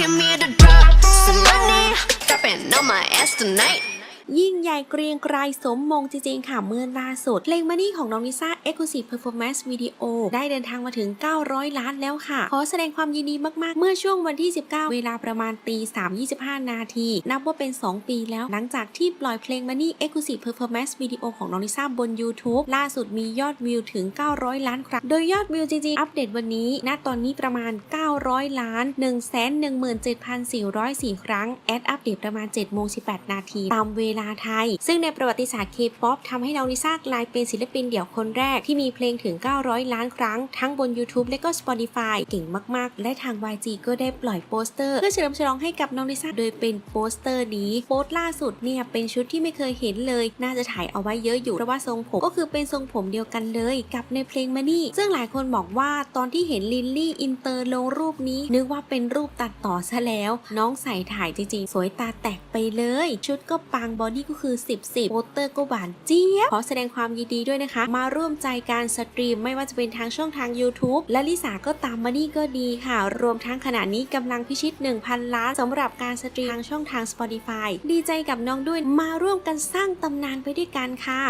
came here to drop some money. Dropping on my ass tonight. ยิ่งใหญ่เกรียงไกรสมมงจริงๆค่ะเมื่อล่าสุดเพลง Money ของน้องลิซ่า Exclusive Performance Video ได้เดินทางมาถึง 900 ล้านแล้วค่ะ ขอแสดงความยินดีมากๆ เมื่อช่วงวันที่ 19 เวลาประมาณตี 3.25 นาที นับว่าเป็น 2 ปีแล้ว หลังจากที่ปล่อยเพลง Money Exclusive Performance Video ของน้องลิซ่าบน YouTube ล่าสุดมียอดวิวถึง 900 ล้านครั้ง โดยยอดวิวจริงๆ อัปเดตวันนี้ ณ ตอนนี้ประมาณ 900 ล้าน 117,404 ครั้ง แอดอัปเดตประมาณ7โมง18 นาที ตามเวลาไทย ซึ่งในประวัติศาสตร์ K-POP ทำให้น้องลิซ่ากลายเป็นศิลปินเดี่ยวคนแรกที่มีเพลงถึง 900 ล้านครั้ง ทั้งบน YouTube และก็ Spotify เก่งมาก ๆ และทาง YG ก็ได้ปล่อยโปสเตอร์ เพื่อเฉลิมฉลองให้กับน้องลิซ่าโดยเป็นโปสเตอร์นี้โปสต์ล่าสุดเนี่ยเป็นชุดที่ไม่เคยเห็นเลย น่าจะถ่ายเอาไว้เยอะอยู่เพราะว่าทรงผมก็คือเป็นทรงผมเดียวกันเลย กับในเพลง Money ซึ่งหลายคนบอกว่าตอนที่เห็นลิลลี่อินเตอร์ลงรูปนี้ นึกว่าเป็นรูปตัดต่อซะแล้ว น้องใส่ถ่ายจริงๆ สวยตาแตกไปเลย ชุดก็ปังบอนี่ก็คือ 10 10โปสเตอร์ก็หวานเจี๊ยบขอแสดงความยินดีด้วยนะคะ มาร่วมใจการสตรีมไม่ว่าจะเป็นทางช่องทาง YouTube และลิสาก็ตามมานี่ก็ดีค่ะ รวมทั้งขณะนี้กำลังพิชิต 1,000 ล้านสำหรับการสตรีมทางช่องทาง Spotify ดีใจกับน้องด้วยมาร่วมกันสร้างตำนานไปด้วยกันค่ะ